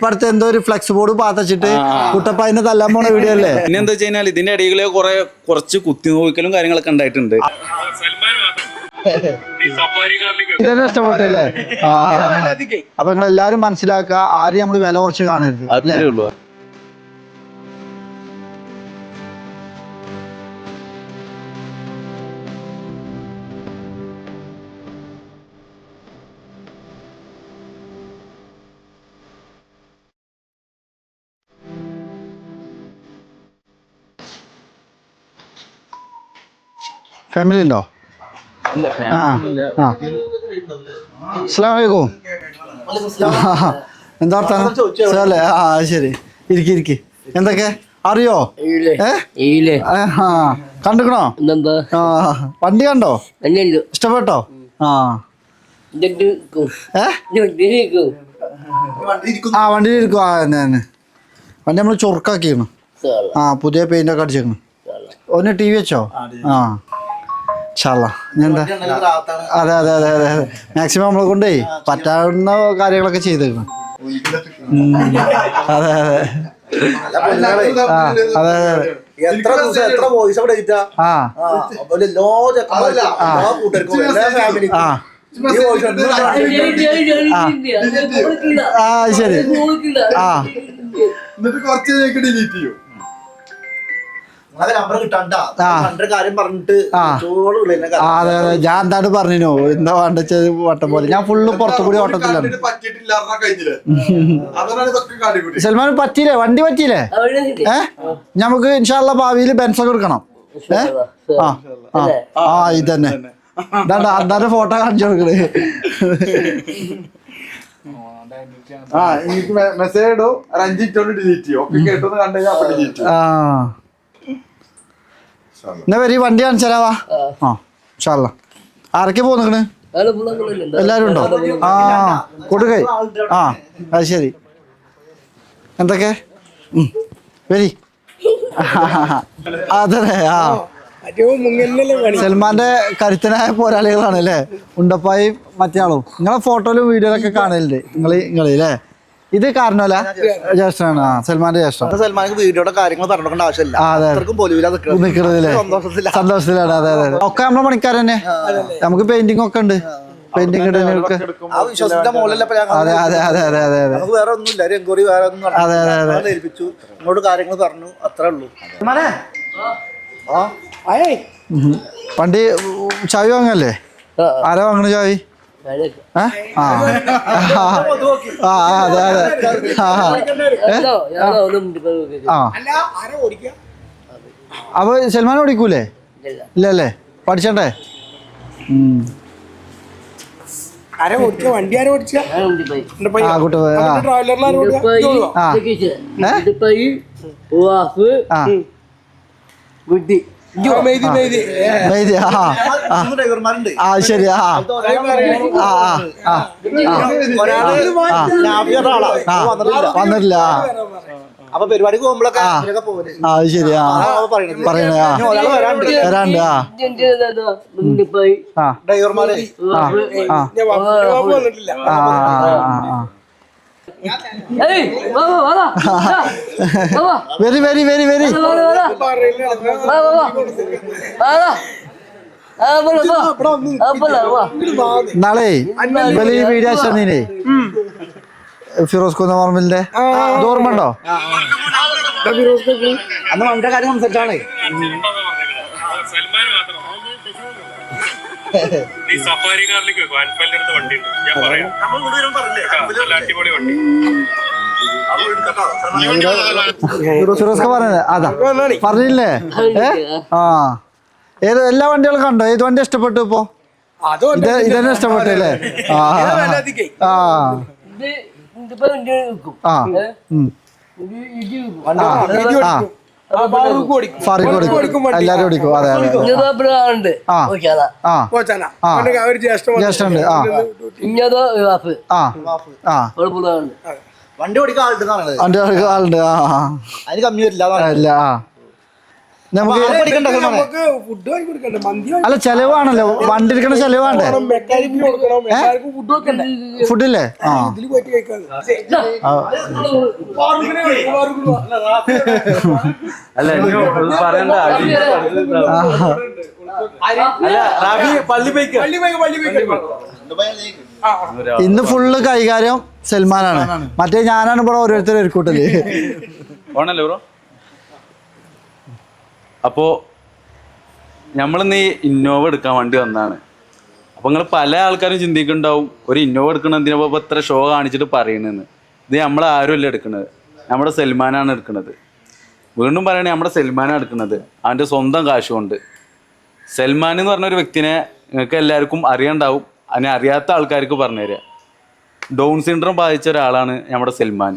ഇപ്പൊ അടുത്ത് എന്തോ ഒരു ഫ്ലെക്സ് ബോർഡ് പാത്തച്ചിട്ട് കുട്ടപ്പ അതിനെ തല്ലാൻ പോണ വീഡിയോ അല്ലേ? പിന്നെ എന്താ വെച്ച് കഴിഞ്ഞാൽ ഇതിന്റെ ഇടയിൽ കുറെ കുറച്ച് കുത്തി നോക്കലും കാര്യങ്ങളൊക്കെ ഉണ്ടായിട്ടുണ്ട്. ഇതന്നെ ഇഷ്ടപ്പെട്ടല്ലേ ആ. അപ്പൊ നിങ്ങൾ എല്ലാരും മനസ്സിലാക്കുക ആരും നമ്മൾ വില കുറച്ച് കാണരുത് അല്ലേ? ഫാമിലി ഉണ്ടോ? ആ ആ. അസ്സലാമു അലൈക്കും. ആ, എന്താ വർത്താനം? സുഖല്ലേ? ആ അത് ശരി. ഇരിക്കി ഇരിക്കി. എന്തൊക്കെ? അറിയോ? ഏ? ആ, കണ്ടുക്കണോ? ആ വണ്ടി കണ്ടോ? ഇഷ്ടപ്പെട്ടോ? ആ. വണ്ടി ആ വണ്ടിയിൽ ഇരിക്കും ആ തന്നെ തന്നെ. വണ്ടി നമ്മൾ ചൊറുക്കാക്കിയാണ് ആ പുതിയ പെയിന്റ് ഒക്കെ അടിച്ചേക്കണം. ഒന്ന് ടി വി വെച്ചോ? ആ അതെ അതെ അതെ അതെ അതെ. മാക്സിമം നമ്മളെ കൊണ്ടേ പറ്റാവുന്ന കാര്യങ്ങളൊക്കെ ചെയ്തേക്കണം. അതെ അതെ. ആ അതെ ആ. ശരി. ആ. എന്നിട്ട് കുറച്ച് ഡിലീറ്റ് ചെയ്യും. അതെ അതെ ഞാൻ എന്താണ് പറഞ്ഞിനോ? എന്താ വേണ്ട വട്ടം പോലെ. ഞാൻ ഫുള്ള് പുറത്തു കൂടി ഓട്ടത്തിലാണ് പറഞ്ഞാ സൽമാൻ പറ്റിയില്ലേ? വണ്ടി പറ്റിയില്ലേ? ഏ? നമുക്ക് ഇൻഷാല്ല ഭാവിയിൽ ബെൻസ് ഒക്കെ എടുക്കണം ഏ? ആ ആ. തന്നെ ഇതന്നെ. അന്നാന്റെ ഫോട്ടോ കാണിച്ചു കൊടുക്കണേ. ആ എനിക്ക് മെസ്സേജ് ഇടും. ഒരു അഞ്ച് ഡിലീറ്റ് ചെയ്യും. ഒക്കെ കേട്ടോന്ന് കണ്ടു കഴിഞ്ഞാൽ ഡിലീറ്റ് ആ. എന്നാ വരി വണ്ടി കാണിച്ചാലാവാ ആ. ഇൻഷാല്ല ആരൊക്കെ പോന്നിക്കണ്? എല്ലാരും ഉണ്ടോ? ആ കൊടുക്കൈ. ആ അത് ശരി. എന്തൊക്കെ. വരി. അതെ ആ. സൽമാന്റെ കരുത്തനായ പോരാളികളാണ് അല്ലേ? ഉണ്ടപ്പായും മറ്റേ ആളും. നിങ്ങളെ ഫോട്ടോയിലും വീഡിയോയിലൊക്കെ കാണലുണ്ട്. നിങ്ങൾ നിങ്ങൾ അല്ലേ? ഇത് കാരണമല്ല? ജ്യേഷ്ഠനാണ്. ആ സൽമാന്റെ ജ്യേഷ്ഠം സൽമാനക്ക് വീഡിയോയുടെ കാര്യങ്ങൾ പറഞ്ഞു കൊടുക്കേണ്ട ആവശ്യമില്ല സന്തോഷത്തിലാണ്. അതെ അതെ. ഒക്കെ നമ്മളെ പണിക്കാർ തന്നെ നമുക്ക് പെയിന്റിംഗ് ഒക്കെ ഉണ്ട്. പെയിന്റിംഗ് അതെ അതെ അതെ അതെ അതെ അതെ. നമുക്ക് വേറെ ഒന്നുമില്ല. എൻക്വയറി വേറെ ഒന്നും. അതെ, അതെ, അതെ. ഏൽപ്പിച്ചു. ഇങ്ങോട്ട് കാര്യങ്ങൾ പറഞ്ഞു. അത്രേ ഉള്ളൂ. പണ്ട് ചാവി വാങ്ങല്ലേ? ആരാ വാങ്ങണ ചാവി? ആ? ആ. ആ, അതെ അതെ. ആ ആ. അപ്പൊ സൽമാൻ ഓടിക്കൂലേ? ഇല്ലല്ലേ? പഠിച്ചണ്ടേ? ആ മെയ്തി ആ. ആ ശരി ആ. ആ ആ വന്നിട്ടില്ല. അപ്പൊ പരിപാടിക്ക് പോകുമ്പോഴൊക്കെ ആ. ശരി ആ. പറയണേ ആ. വരാണ്ട്. വരാണ്ട് ആ. ആ. ഡ്രൈവർമാരെ. ആ ആ. ആ. Very very very very. വാ വാ വാ വാ വാ വാ. ആ പോല വാ ആ പോല വാ നാളെ വലിയ വീഡിയോ ചെന്നീനെ ഫിറോസ് കുന്നമർമിലിന്റെ ഇത് ഓർമ്മ ഉണ്ടോ അന്ന് അവന്റെ കാര്യം സംസാരിച്ചാണേ ഈ സഫാരി കാറിലേക്ക് വെക്കും അൻപലിന്റെ അടുത്ത് വണ്ടി ഉണ്ട്. ഞാൻ പറയാം. നല്ല അടിപൊളി വണ്ടി അതാ. പറഞ്ഞില്ലേ? ആ. ഏത് എല്ലാ വണ്ടികളും കണ്ടോ? ഏത് വണ്ടി ഇഷ്ടപ്പെട്ടു ഇപ്പോ? അതോ ഇത് ഇതന്നെ ഇഷ്ടപ്പെട്ടു അല്ലേ? ആ. ആ ആ ആ. എല്ലാരും ഓടിക്കും. അതെ അതെ ഒരു വണ്ടി ഓടിക്കാൻ ആളുണ്ട് അതിന് കമ്മി വരില്ല ആ. നമുക്ക് നമുക്ക് ഫുഡ് വാങ്ങി കൊടുക്കണ്ടേ? മന്തി അല്ല ചെലവാണല്ലോ. വണ്ടി എടുക്കണ ചെലവാണ്ടേ? കൊടുക്കണം? മെക്കാനിക്ക് ഫുഡ് വെക്കണ്ടേ? ഫുഡില്ലേ? ആ. പോയിട്ട് അല്ല പറയണ്ട. റാബി പള്ളി പോയിക്ക? പള്ളി പള്ളി. ഇന്ന് ഫുള്ള് കൈകാര്യം സൽമാനാണ്. മറ്റേ ഞാനാണ് ഇവിടെ ഓരോരുത്തരും ഒരുക്കൂട്ടൽ. ഓണല്ലേ ബ്രോ? അപ്പോ നമ്മളിന്ന് ഈ ഇന്നോവ എടുക്കാൻ വേണ്ടി വന്നതാണ് അപ്പോൾ നിങ്ങൾ പല ആൾക്കാരും ചിന്തിക്കുന്നുണ്ടാവും ഒരു ഇന്നോവ എടുക്കണ എന്തിനാ ഇത്ര ഷോ കാണിച്ചിട്ട് പറയണെന്ന്. ഇത് നമ്മൾ ആരുമല്ല എടുക്കുന്നത് നമ്മുടെ സൽമാനാണ് എടുക്കുന്നത് വീണ്ടും പറയണേ നമ്മുടെ സൽമാനാണ് എടുക്കുന്നത് അവന്റെ സ്വന്തം കാശ് കൊണ്ട് സൽമാൻ എന്ന് പറഞ്ഞ ഒരു വ്യക്തിനെ നിങ്ങൾക്ക് എല്ലാവർക്കും അറിയണ്ടാവും. അതിനെ അറിയാത്ത ആൾക്കാർക്ക് പറഞ്ഞുതരിക ഡൗൺ സിൻഡ്രം ബാധിച്ച ഒരാളാണ് നമ്മുടെ സൽമാൻ.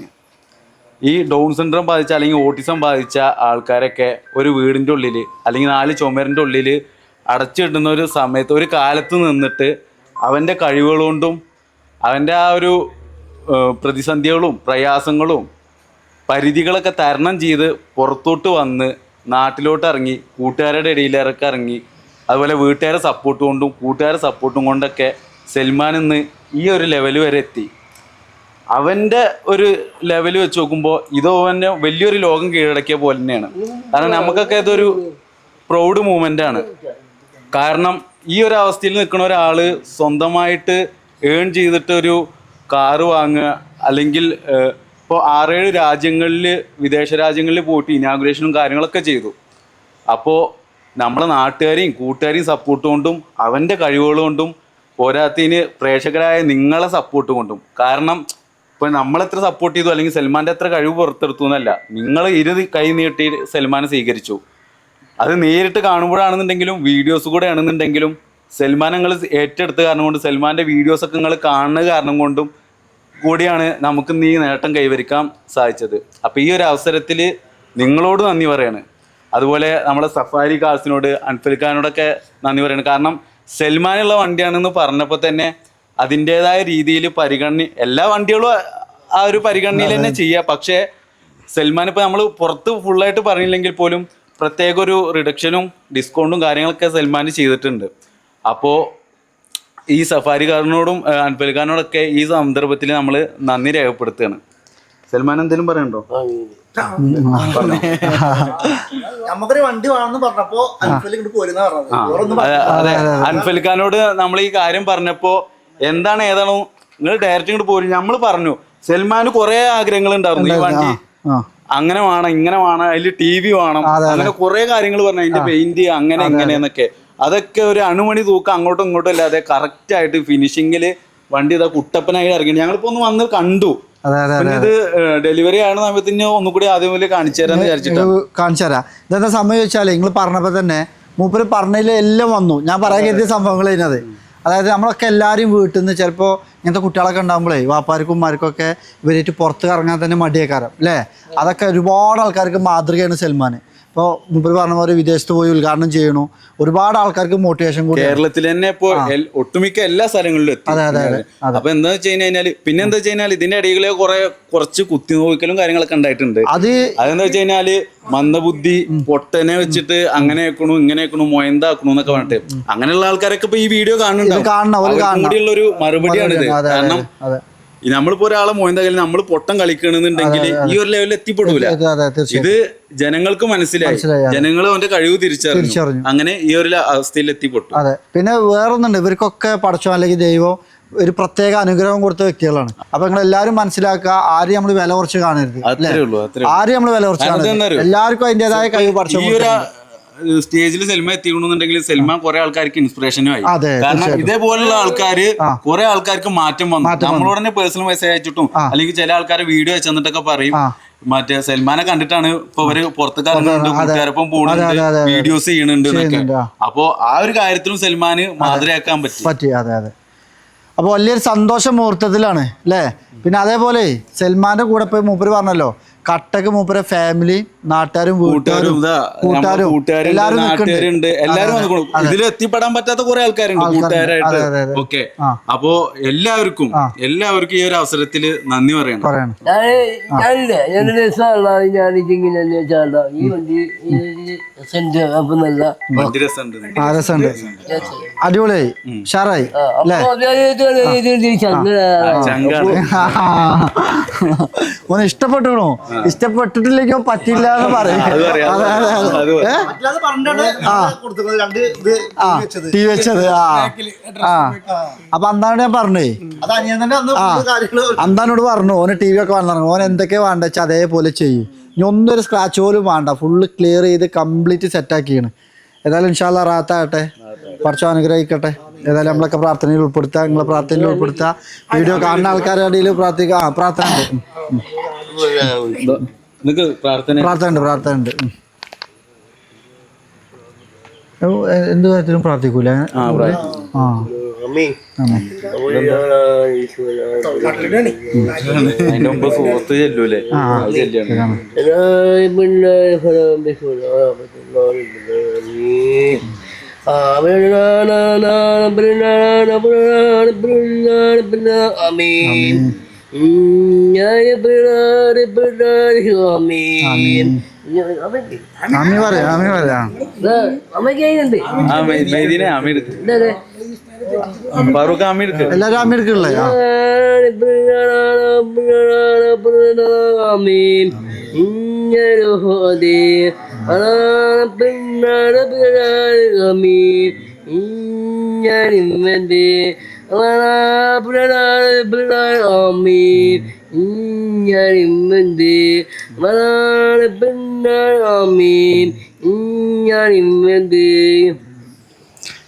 ഈ ഡൗൺ സിൻഡ്രം ബാധിച്ച അല്ലെങ്കിൽ ഓട്ടിസം ബാധിച്ച ആൾക്കാരൊക്കെ ഒരു വീടിന്റെ ഉള്ളിൽ അല്ലെങ്കിൽ നാല് ചുമരിന്റെ ഉള്ളിൽ അടച്ചിടുന്ന ഒരു സമയത്ത് ഒരു കാലത്ത് നിന്നിട്ട് അവന്റെ കഴിവുകളുകൊണ്ടും അവന്റെ ആ ഒരു പ്രതിസന്ധികളും പ്രയാസങ്ങളും പരിധികളൊക്കെ തരണം ചെയ്ത് പുറത്തോട്ട് വന്ന് നാട്ടിലോട്ട് ഇറങ്ങി കൂട്ടുകാരുടെ ഇടയിലിറക്കി ഇറങ്ങി അതുപോലെ വീട്ടുകാരെ സപ്പോർട്ട് കൊണ്ടും കൂട്ടുകാരെ സപ്പോർട്ടും കൊണ്ടൊക്കെ സൽമാൻ ഇന്ന് ഈ ഒരു ലെവൽ വരെ എത്തി. അവന്റെ ഒരു ലെവൽ വെച്ച് നോക്കുമ്പോൾ ഇത് അവന്റെ വലിയൊരു ലോകം കീഴടക്കിയ പോലെ തന്നെയാണ്. കാരണം നമുക്കൊക്കെ ഇതൊരു പ്രൗഡ് മൂമെന്റ് ആണ്. കാരണം ഈ ഒരു അവസ്ഥയിൽ നിൽക്കുന്ന ഒരാൾ സ്വന്തമായിട്ട് ഏൺ ചെയ്തിട്ട് ഒരു കാറ് വാങ്ങുക അല്ലെങ്കിൽ ഇപ്പോൾ ആറേഴ് രാജ്യങ്ങളിൽ വിദേശ രാജ്യങ്ങളിൽ പോയിട്ട് ഇനാഗുറേഷനും കാര്യങ്ങളൊക്കെ ചെയ്തു. അപ്പോൾ നമ്മളെ നാട്ടുകാരെയും കൂട്ടുകാരെയും സപ്പോർട്ട് കൊണ്ടും അവന്റെ കഴിവുകൾ കൊണ്ടും പോരാത്തതിന് പ്രേക്ഷകരായ നിങ്ങളെ സപ്പോർട്ട് കൊണ്ടും. കാരണം ഇപ്പൊ നമ്മളെത്ര സപ്പോർട്ട് ചെയ്തു? അല്ലെങ്കിൽ സൽമാന്റെ എത്ര കഴിവ് പുറത്തെടുത്തു എന്നല്ല. നിങ്ങൾ ഇരു കൈ നീട്ടി സൽമാനെ സ്വീകരിച്ചു. അത് നേരിട്ട് കാണുമ്പോഴാണെന്നുണ്ടെങ്കിലും വീഡിയോസ് കൂടെ ആണെന്നുണ്ടെങ്കിലും സൽമാൻ നിങ്ങൾ ഏറ്റെടുത്ത കാരണം കൊണ്ട് സൽമാന്റെ വീഡിയോസ് ഒക്കെ നിങ്ങൾ കാണുന്ന കാരണം കൊണ്ടും കൂടിയാണ് നമുക്ക് നീ നേട്ടം കൈവരിക്കാൻ സാധിച്ചത്. അപ്പൊ ഈ ഒരു അവസരത്തിൽ നിങ്ങളോട് നന്ദി പറയാണ്. അതുപോലെ നമ്മുടെ സഫാരി കാസിനോട് അൻഫൽ ഖാനോടൊക്കെ നന്ദി പറയാണ്. കാരണം സൽമാനുള്ള വണ്ടിയാണെന്ന് പറഞ്ഞപ്പോൾ തന്നെ അതിന്റെതായ രീതിയിൽ പരിഗണന എല്ലാ വണ്ടികളും ആ- ഒരു പരിഗണനയിൽ തന്നെ ചെയ്യുക പക്ഷേ സൽമാൻ ഇപ്പോൾ നമ്മൾ പുറത്ത് ഫുള്ളായിട്ട് പറഞ്ഞില്ലെങ്കിൽ പോലും പ്രത്യേക ഒരു റിഡക്ഷനും ഡിസ്കൗണ്ടും കാര്യങ്ങളൊക്കെ സൽമാൻ ചെയ്തിട്ടുണ്ട്. അപ്പോൾ ഈ സഫാരി കാരനോടും അൻഫൽ ഖാനോടൊക്കെ ഈ സന്ദർഭത്തിൽ നമ്മൾ നന്ദി രേഖപ്പെടുത്തുകയാണ്. സൽമാൻ എന്തെങ്കിലും പറയണ്ടോ? നമുക്കൊരു വണ്ടി വേണമെന്ന് പറഞ്ഞപ്പോ അൻഫൽ ഖാനോട് നമ്മൾ ഈ കാര്യം പറഞ്ഞപ്പോ എന്താണ് ഏതാണോ? നിങ്ങൾ ഡയറക്റ്റ് ഇങ്ങോട്ട് പോരും. നമ്മൾ പറഞ്ഞു. സൽമാന് കുറെ ആഗ്രഹങ്ങൾ ഉണ്ടായിരുന്നു. ഈ വണ്ടി. അങ്ങനെ വേണം ഇങ്ങനെ വേണം അതിൽ ടി വി വേണം. അങ്ങനെ കുറെ കാര്യങ്ങൾ പറഞ്ഞു. അതിന്റെ പെയിന്റ് അങ്ങനെ എങ്ങനെയെന്നൊക്കെ അതൊക്കെ ഒരു അണുമണി തൂക്കം അങ്ങോട്ടും ഇങ്ങോട്ടും അല്ലാതെ കറക്റ്റ് ആയിട്ട് ഫിനിഷിങ്ങിൽ വണ്ടി ഇതാ കുട്ടപ്പനായി ഇറങ്ങി ഞങ്ങളിപ്പോ ഒന്ന് വന്ന് കണ്ടു. ഇത് ഡെലിവറി ആണ് സമയത്തിന് ഒന്നുകൂടി ആദ്യം മുതൽ കാണിച്ചു തരാന്ന് വിചാരിച്ചിട്ടാ. കാണിച്ചു തരാം. ഇതെന്താ സംഭവം ചോദിച്ചാലേ നിങ്ങൾ പറഞ്ഞപ്പോ തന്നെ മൂപ്പര് പറഞ്ഞതിൽ എല്ലാം വന്നു. ഞാൻ പറയാൻ കരുതിയ സംഭവങ്ങൾ കഴിഞ്ഞത് അതായത് നമ്മളൊക്കെ എല്ലാവരും വീട്ടിൽ നിന്ന് ചിലപ്പോൾ ഇങ്ങനത്തെ കുട്ടികളൊക്കെ ഉണ്ടാകുമ്പോഴേ വാപ്പാർക്കും ഉമ്മാർക്കൊക്കെ ഇവരായിട്ട് പുറത്ത് ഇറങ്ങാൻ തന്നെ മടിയേക്കാരം അല്ലേ? അതൊക്കെ ഒരുപാട് ആൾക്കാർക്ക് മാതൃകയാണ് സൽമാൻ ഇപ്പോൾ മുമ്പ് പറഞ്ഞ പോലെ വിദേശത്ത് പോയി ഉദ്ഘാടനം ചെയ്യണു. ഒരുപാട് ആൾക്കാർക്ക് മോട്ടിവേഷൻ കൂടി കേരളത്തിൽ തന്നെ ഇപ്പോൾ ഒട്ടുമിക്ക എല്ലാ സ്ഥലങ്ങളിലും എത്തി. അതെ, അതെ, അതെ, അതെ. അപ്പൊ എന്താ വെച്ച് കഴിഞ്ഞാൽ പിന്നെ എന്താ വെച്ച് കഴിഞ്ഞാൽ ഇതിന്റെ ഇടയിലെ കുറെ കുറച്ച് കുത്തി നോക്കലും കാര്യങ്ങളൊക്കെ ഉണ്ടായിട്ടുണ്ട്. അത് അതെന്താ വെച്ച് കഴിഞ്ഞാൽ മന്ദബുദ്ധി പൊട്ടനെ വെച്ചിട്ട് അങ്ങനെ വെക്കണു ഇങ്ങനെ വെക്കണു മൊയന്താക്കണു എന്നൊക്കെ പറഞ്ഞിട്ട്. അങ്ങനെയുള്ള ആൾക്കാരൊക്കെ ഇപ്പൊ ഈ വീഡിയോ കാണുന്നുണ്ട് കാണണം, കാണുന്നുണ്ടാവും കാണണം. ഒരു മറുപടിയാണ് ഇത് അതെ, അതെ, കാരണം നമ്മളിപ്പോ ഒരാളെ മൊയന്താക്കലും നമ്മൾ പൊട്ടം കളിക്കണമെന്നുണ്ടെങ്കിൽ ഈ ഒരു ലെവലിൽ എത്തിപ്പെടൂല. ഇത് ജനങ്ങൾക്ക് മനസ്സിലായി. ജനങ്ങൾ അവന്റെ കഴിവ് തിരിച്ചറിഞ്ഞു. അങ്ങനെ ഈ ഒരു അവസ്ഥയിൽ എത്തിപ്പെട്ടു. അതെ. പിന്നെ വേറൊന്നുണ്ട്. ഇവർക്കൊക്കെ പഠിച്ചോ അല്ലെങ്കിൽ ദൈവം ഒരു പ്രത്യേക അനുഗ്രഹം കൊടുത്ത വ്യക്തികളാണ്. അപ്പൊ നിങ്ങൾ എല്ലാവരും മനസ്സിലാക്കുക ആരും നമ്മൾ വില കുറച്ച് കാണരുത് ആരും നമ്മൾ വില കുറച്ച് കാണരുത്. എല്ലാവർക്കും അതിന്റെതായ കഴിവ് പഠിച്ചു സ്റ്റേജിൽ സെൽമ എത്തിക്കണമെന്നുണ്ടെങ്കിൽ സിനിമ കുറെ ആൾക്കാർക്ക് ഇൻസ്പിറേഷനും ആയി. കാരണം ഇതേപോലുള്ള ആൾക്കാര്. കുറെ ആൾക്കാർക്ക് മാറ്റം വന്നു. നമ്മളോട് തന്നെ പേഴ്സണൽ മെസ്സേജ് അയച്ചിട്ടും അല്ലെങ്കിൽ ചില ആൾക്കാർ വീഡിയോ അയച്ചെന്നിട്ടൊക്കെ പറയും. ആ. മറ്റേ സൽമാനെ കണ്ടിട്ടാണ് ഇപ്പൊ അവർ അതെ. കൂട്ടുകാരൊപ്പം പോകുന്നുണ്ട് വീഡിയോസ് ചെയ്യണുണ്ട് അപ്പൊ ആ. അപ്പോ ആ ഒരു കാര്യത്തിലും സൽമാന് മാതിരിയാക്കാൻ പറ്റി. പറ്റി അതെ അതെ. അപ്പോൾ വലിയൊരു സന്തോഷം മുഹൂർത്തത്തിലാണ് അല്ലേ? പിന്നെ അതേപോലെ സൽമാന്റെ കൂടെ പോയി മൂപ്പര് പറഞ്ഞല്ലോ കട്ടക്ക് മൂപ്പരെ ഫാമിലി നാട്ടുകാരും വീട്ടുകാരും ഇതാ കൂട്ടുകാരും എല്ലാവരും നാട്ടുകാരുണ്ട് വന്നിക്കണു അതെ. ഇതിൽ എത്തിപ്പെടാൻ പറ്റാത്ത കുറെ ആൾക്കാരുണ്ട്. കൂട്ടുകാരായിട്ട്. ഓക്കെ. അപ്പോ എല്ലാവർക്കും എല്ലാവർക്കും ഈ ഒരു അവസരത്തിൽ നന്ദി പറയണം. അടിപൊളിയായി ഷാറായി ഒന്ന് അപ്പൊ ഞാൻ ഇത് ഇത് തിരിച്ചു ചങ്കാണ് ഓന് ഇഷ്ടപ്പെട്ടുണോ ഇഷ്ടപ്പെട്ടിട്ടില്ലെങ്കോ പറ്റില്ല എന്ന് പറയും ആ. ടീ വെച്ചത്. ആ. ആ. അപ്പൊ അന്താണ് ഞാൻ പറഞ്ഞേ? അത് അനിയൻ തന്നെ അന്ന് ആ. full കാര്യങ്ങൾ. അന്താനോട് പറഞ്ഞു ഓന് ടി വി ഒക്കെ വന്നിറങ്ങും ഓൻ എന്തൊക്കെ വേണ്ട വെച്ചാൽ അതേപോലെ ചെയ്യും. ഇനി ഒന്നൊരു സ്ക്രാച്ച് പോലും വേണ്ട. ഫുള്ള് ക്ലിയർ ചെയ്ത് കംപ്ലീറ്റ് സെറ്റ് സെറ്റാക്കിയാണ് ഏതായാലും ഇൻഷാല്ല റാത്താകട്ടെ. കുറച്ചും അനുഗ്രഹിക്കട്ടെ. ഏതായാലും നമ്മളൊക്കെ പ്രാർത്ഥനയിൽ ഉൾപ്പെടുത്തുക നിങ്ങളെ പ്രാർത്ഥനയിൽ ഉൾപ്പെടുത്തുക വീഡിയോ കാണുന്ന ആൾക്കാരുടെ ഇടയിൽ പ്രാർത്ഥിക്കുക ആ പ്രാർത്ഥന നിനക്ക് പ്രാർത്ഥന പ്രാർത്ഥന ഉണ്ട് പ്രാർത്ഥന ഉണ്ട് എന്ത് കാര്യത്തിലും പ്രാർത്ഥിക്കൂല ആ പ്രാർത്ഥന ആ ആമേ. അതിന്റെ മുമ്പ് സുഹൃത്ത് ചെല്ലൂലേ അത് ചെല്ലാണ് ഇതാണ്. ആമി പറയാം ആമി പറയാം അമ്മയ്ക്ക് അതിനുണ്ട് ആ മെ- മെയ്തീനെ ആമി എടുക്ക് ഫാറൂഖ് ആമി എടുക്ക്. എല്ലാരും ആമി എടുക്കണില്ലേ ആ. Amin. Inna rohade. Amin.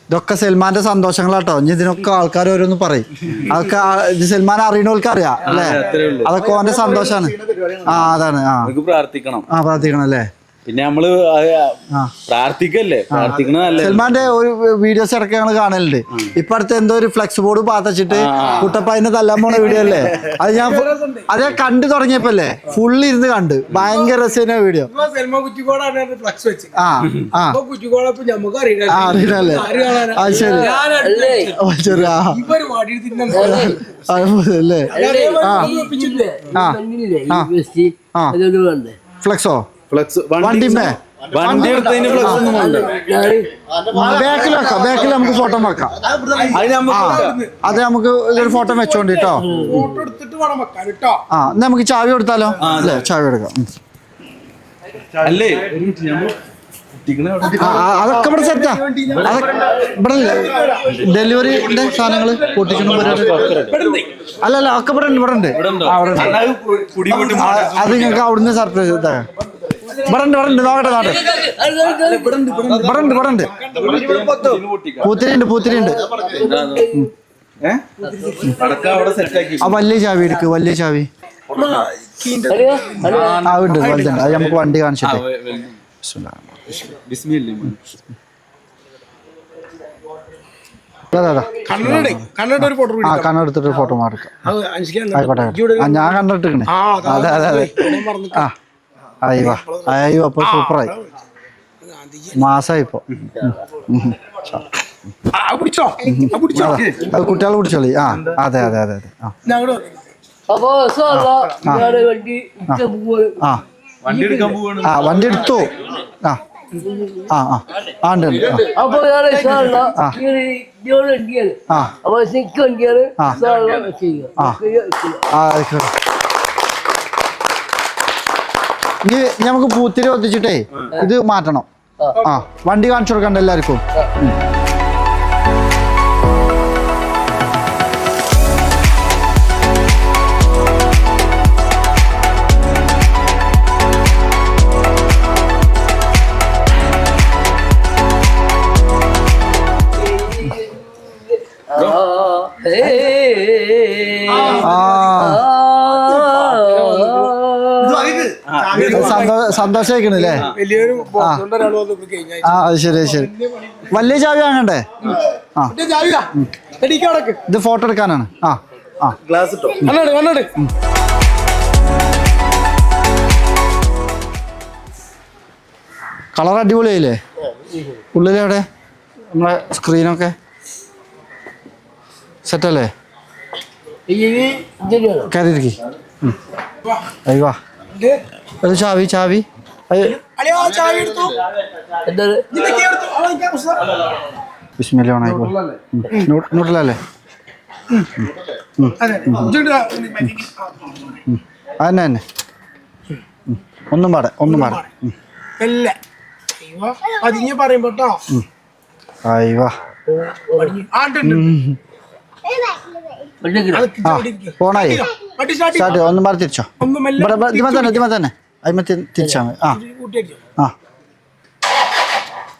ഇതൊക്കെ സൽമാന്റെ സന്തോഷങ്ങളാട്ടോ. ഇനി ഇതിനൊക്കെ ആൾക്കാർ ഓരോന്ന് പറയും. അതൊക്കെ ഇത് സൽമാൻ അറിയണവർക്ക് അറിയാം അല്ലേ? അതൊക്കെ ഓന്റെ സന്തോഷാണ്. ആ അതാണ് ആ. നമുക്ക് പ്രാർത്ഥിക്കണം. ആ പ്രാർത്ഥിക്കണം അല്ലേ? പിന്നെ നമ്മൾ പ്രാർത്ഥിക്കല്ലേ? പ്രാർത്ഥിക്കണതല്ലേ സൽമാന്റെ ഒരു വീഡിയോസ് ഇടയ്ക്ക് ഞങ്ങൾ കാണലുണ്ട്. ഇപ്പൊ അടുത്ത് എന്തോ ഒരു ഫ്ലെക്സ് ബോർഡ് പാത്തച്ചിട്ട് കുട്ടപ്പായിനെ തല്ലാൻ പോണ വീഡിയോ അല്ലേ? അത് ഞാൻ അത് ഞാൻ കണ്ടു തുടങ്ങിയപ്പല്ലേ ഫുള്ളി ഫുള്ള് ഇരുന്ന് കണ്ട്. ഭയങ്കര രസീന വീഡിയോ അറിയില്ലല്ലേ അത് ശരി. ശരി ആ. അല്ലേ? ആ. ആ. ഫ്ലെക്സോ ഫ്ലക്സ് വണ്ടിമേ വണ്ടി എടുത്തതിന് ഫ്ലക്സ് ഒന്നും വേണ്ട ഞാൻ ബാക്കിൽ വെക്കാം ബാക്കിൽ നമുക്ക് ഫോട്ടോ വെക്കാം. നമുക്ക് അത് നമുക്ക് ഒരു ഫോട്ടോ വെച്ചോണ്ട് കേട്ടോ ഫോട്ടോ എടുത്തിട്ട് വേണം കേട്ടോ. ആ എന്നാ നമുക്ക് ചാവി കൊടുത്താലോ? അല്ലേ? ചാവി എടുക്കാം അല്ലേ? അതൊക്കെ ഇവിടെ സെറ്റാ ഇവിടെ ഡെലിവറിന്റെ സാധനങ്ങൾ പൊട്ടിക്കണം അല്ല അല്ല ഒക്കെ ഇവിടെ ഉണ്ട് ഇവിടെ ഉണ്ട്. അത് കുടി കൂട്ടി അത് നിങ്ങൾക്ക് അവിടുന്ന് സർപ്രൈസ് ഇതാ വരണ്ട് ഇവിടെ ഉണ്ട് നോക്കട്ടെ നോക്കട്ടെ. വരണ്ട് ഉണ്ട് പൂത്തിരിണ്ട് ഉണ്ട് പൂത്തിരി ഉണ്ട് പൂത്തിരി ഉണ്ട് ഏഹ് അടക്ക അവിടെ സെറ്റാക്കി ആ വലിയ ചാവി എടുക്ക് വലിയ ചാവി? ആ ഉണ്ട് വലുതുണ്ട്. അത് നമുക്ക് വണ്ടി കാണിച്ചിട്ട്. കണ്ണെടുത്തിട്ട് ഫോട്ടോ മാറിക്കാം. ആയിക്കോട്ടെ ഞാൻ കണ്ടിട്ടിരിക്കണേ ആ അതെ അതെ അതെ. ആ. അയ്യോ അയ്യോ അപ്പൊ സൂപ്പറായി. മാസായി ഇപ്പൊ ഉം. ഉം. ആ പിടിച്ചോ ആ അത് കുട്ടികളെ പിടിച്ചോളി ആ അതെ അതെ അതെ അതെ. ആ. ആ വണ്ടി എടുക്കാൻ പോവാണ്. ആ. വണ്ടി എടുത്തു? ആ. ആ ആ. ആ ഉണ്ട് ആ. അപ്പൊ ആ. ഇനി നമുക്ക് പൂത്തിരി ഒത്തിച്ചിട്ടേ ഇത് മാറ്റണം. ആ. വണ്ടി കാണിച്ചു കൊടുക്കണ്ട എല്ലാവർക്കും. സന്തോ- സന്തോഷായിക്കണല്ലേ വലിയൊരു ബോക്സുകൊണ്ട് ഒരാൾ വന്ന് ഇവിടെ കഴിഞ്ഞാൽ ആ അത് ശരി ശരി. വലിയ ചാവി വാങ്ങണ്ടേ ആ. ഇത് ഫോട്ടോ എടുക്കാനാണ്. ആ ആ. Glass colour അടിപൊളിയായില്ലേ? ഉള്ളിലെവിടെ നമ്മളെ സ്ക്രീനൊക്കെ സെറ്റല്ലേ? കയറിയിരിക്കി. അയ്യോ. ഒരു ചാവി ചാവി. ബിസ്മില്ല ഓണായിക്കോ നൂട്ടിലല്ലേ. അതന്നെ തന്നെ. ഒന്നും പാടെ ഒന്നും പാടെ. സ്റ്റാർട്ട് ഒന്നും പാടെ തിരിച്ചോ ഇവിടെ ഇതിമ തന്നെ ഇതിമ തന്നെ. അതിമ തിരിച്ചാൽ മതി. ആ. ആ.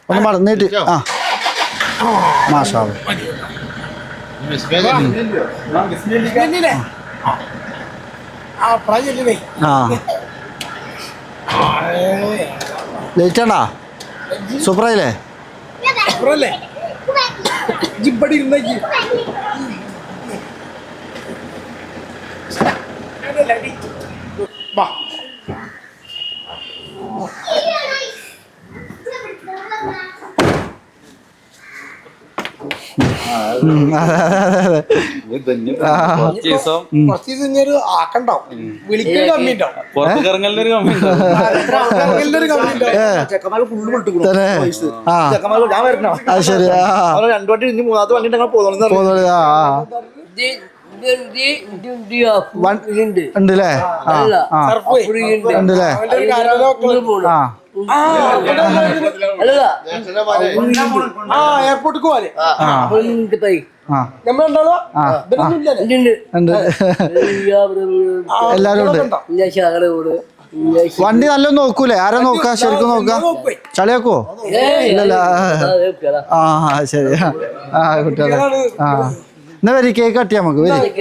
ഒന്ന് മാറി നീട്ടി. ആ. മാഷാ അല്ലാ. ചെല്ലില്ലേ? ആ. പ്രായം ആ ലേറ്റ് ആണ്ടാ സൂപ്പറായില്ലേ? അപ്പുറല്ലേ ജിബടി ഇരുന്ന ജി വാ ഉം, അതെ അതെ അതെ അതെ കുറച്ച് ദിവസം കുറച്ച് ദിവസം ഇനി ഒരു ആക്കണ്ടാവും. വിളിക്കൊരു കമ്മി ഉണ്ടാവും പുറത്തേക്ക് ഇറങ്ങലിനൊരു കമ്മി ഉണ്ടാവും എല്ലാവരും കമ്മി ഉണ്ടാവും ചെക്കന്മാര് ഫുള്ള് വിളിട്ടുള്ളൂ തന്നെ. ആ. ചെക്കന്മാര് ഞാൻ വരണോ? അത് ശരി ആ. അവർ രണ്ടു വണ്ടി ഇനി മൂന്നാമത്തെ വണ്ടി ഞങ്ങൾ പോകുന്നു പോന്നോളി, ആ ആ. എയർപോർട്ടിൽ പോലെ ആ ആ എല്ലാരും ഉണ്ട്. വണ്ടി നല്ല നോക്കൂലേ? ആരാ നോക്ക? ശരിക്കും നോക്ക. ചളിയാക്കോ? ഇല്ലല്ല ആ ശരി. ആ, കുട്ടികളെ. ആ. എന്നാ വരി കേക്ക് കട്ടിയാ നമുക്ക്. വരി.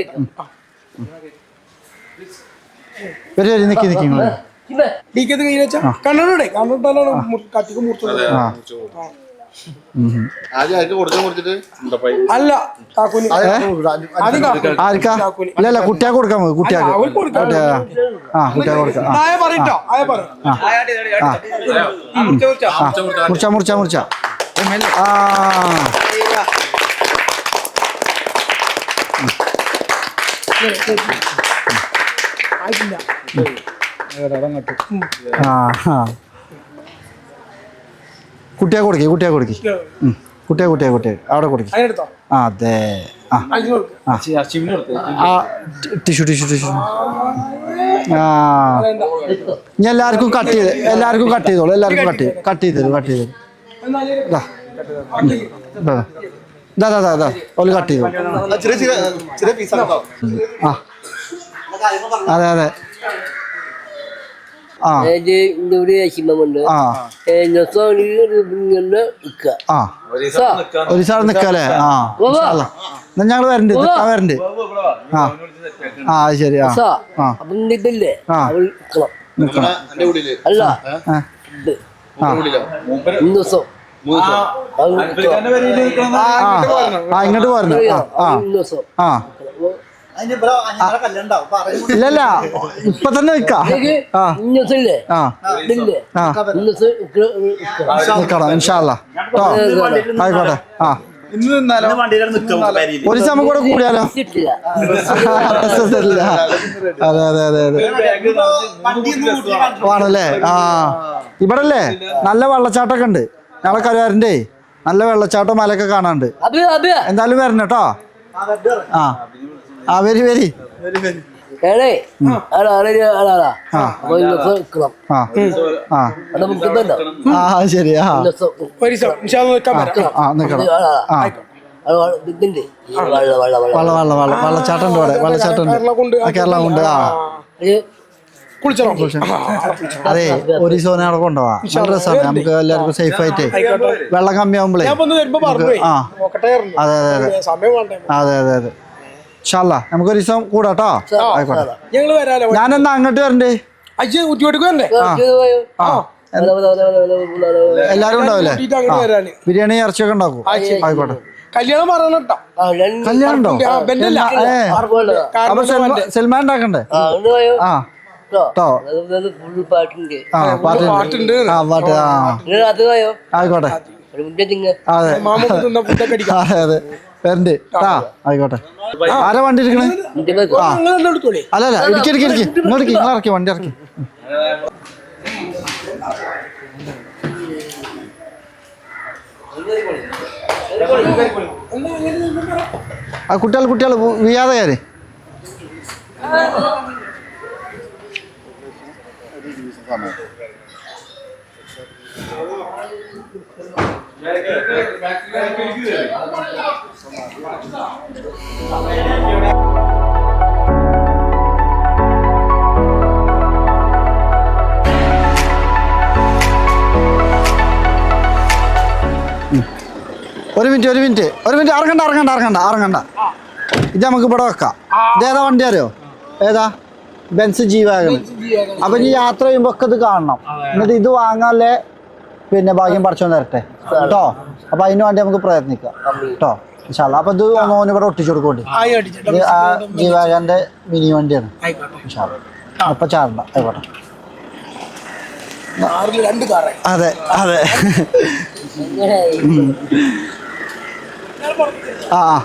വരി വരി നിക്കി നിക്കി കണ്ണൂടെ കണ്ണൂർ കണ്ണടേ കണ്ണിട്ടാലാണ് കത്തിക്ക് മുറിച്ചത് ആ. അല്ല കാക്കൂന്. ഇല്ല ഇല്ല കുട്ടിയാക്ക് കൊടുക്കാൻ മതി കുട്ടിയാക്ക്. അല്ല, അവർക്ക് കൊടുക്കാം. കുട്ടിയാ ആ കുട്ടിയാക്ക് കൊടുക്കാം. മുറിച്ച മുറിച്ച. മുറിച്ച ആ. ആ ആ. കുട്ടിയാ കൊടുക്കി കുട്ടിയാ കൊടുക്കി. കുട്ടിയാ കുട്ടിയാ കുട്ടിയാ അവിടെ കൊടുക്കി. അതെ. ആ. Tissue tissue tissue. ആ. ഞാൻ എല്ലാവർക്കും കട്ട് ചെയ്ത് എല്ലാവർക്കും കട്ട് ചെയ്തോളൂ എല്ലാവർക്കും കട്ട് ചെയ്ത് കട്ട് ചെയ്ത് തരും കട്ട് ചെയ്ത് തരും. ദാ. ഇതാ ദാ. ഇതാ ഇതാ ഓൽ കട്ട് ചെയ്തു ആ. അതെ അതെ. ഇവിടെ ഒരു നിക്കാലേ ആ. ഞങ്ങൾ വരണ്ട് വരണ്ടേ. വരണ്ട് ആ. ആ ശരി. ആ. അല്ല. ആ. ഇങ്ങോട്ട് പറഞ്ഞു ആ ആ. ഇല്ലല്ല. ഇപ്പൊ തന്നെ നിക്കാ. നിക്കണം ഇൻഷാല്ല ആയിക്കോട്ടെ. ആ. ഒരു സമയം കൂടെ കൂടിയാലോ? അതെ അതെ അതെ അതെ. വേണല്ലേ ആണല്ലേ? ആ. ഇവിടെ അല്ലേ നല്ല വെള്ളച്ചാട്ടമൊക്കെ ഉണ്ട്. ഞങ്ങളെ കരുവാരന്റെ. നല്ല വെള്ളച്ചാട്ടം മലയൊക്കെ കാണാണ്ട് എന്തായാലും വരണം കേട്ടോ. ആ. ആ വരി വരി. അപ്പൊ ഇന്ന് നിൽക്കണം ആ. ആ. ശരി ആ. ദിവസം നിൽക്കാൻ വരാം ആ ആ വള്ള വള്ള വള്ള വള്ള. വെള്ള ഇവിടെ കേരള കൊണ്ട് ആ കേരളം ഉണ്ട് ആ. കുളിച്ചോ? അതെ ഒരു സോന അവിടെ കൊണ്ടുപോവാ നല്ല രസമാണ്. നമുക്ക് എല്ലാവർക്കും സേഫ് ആയിട്ട്. വെള്ളം കമ്മിയാവുമ്പോഴേ ഞാൻ ഒന്ന് വരുമ്പോ പറഞ്ഞു ആ. നോക്കട്ടെ അതെ അതെ അതെ. സമയം വേണ്ടേ? അതെ അതെ അതെ. ഷാല്ല നമുക്ക് ഒരു ദിവസം കൂടാട്ടോ ആയിക്കോട്ടെ ഞങ്ങൾ വരാലോ ഞാനെന്നാ അങ്ങോട്ട് വരണ്ടേ കുറ്റിയോട്ടിക്ക്? ആ വല. എല്ലാരും ഉണ്ടാവില്ലേ ബിരിയാണി ഇറച്ചിയൊക്കെ ഉണ്ടാക്കും ആയിക്കോട്ടെ കല്യാണം പറയണം കേട്ടോ ആ, രണ്ട് കല്യാണം ഉണ്ടോ? അപ്പൊ സൽമാൻ ഉണ്ടാക്കണ്ടേ ആ? ആ പാട്ടുണ്ട് ആ പാട്ട് ആയിക്കോട്ടെ അതെ അതെ അതെ വരണ്ട് ആ ആയിക്കോട്ടെ ആരാ വണ്ടി എടുത്തോളി. അല്ല അല്ല ഇടുക്കി ഇടുക്കി ഇടുക്കി ഇങ്ങോട്ട് നിങ്ങൾ ഇറക്കി വണ്ടി ഇറക്കി. ആ കുട്ടികൾ കുട്ടികൾ വീയാതെ കയറി ഒരു മിനിറ്റ് ഒരു മിനിറ്റ്. ഒരു മിനിറ്റ് ഇറങ്ങണ്ട ഇറങ്ങണ്ട ഇറങ്ങണ്ട ഇറങ്ങണ്ട ഇത് നമുക്ക് ഇവിടെ വെക്കാം. ഇതേതാ വണ്ടി അറിയോ? ഏതാ? ബെൻസ് ജി വാഗൺ അപ്പൊ ഇനി യാത്ര ചെയ്യുമ്പോ ഒക്കെ ഇത് കാണണം. എന്നിട്ട് ഇത് വാങ്ങാല്ലേ? പിന്നെ ഭാഗ്യം പഠിച്ചു തരട്ടെ. കേട്ടോ അപ്പൊ അതിനു വേണ്ടി നമുക്ക് പ്രയത്നിക്കാം. കേട്ടോ ഇൻഷാല്ല. അപ്പൊ ഇത് ഓന് ഇവിടെ ഒട്ടിച്ചു കൊടുക്കോണ്ടി ആയി അടിച്ചിട്ട് ഇത് ആ ജി വാഗന്റെ മിനി വണ്ടിയാണ്. ഇൻഷാല്ലാ. അപ്പൊ ചാടണ്ട. ആയിക്കോട്ടെ. അതെ അതെ. ആ ആ.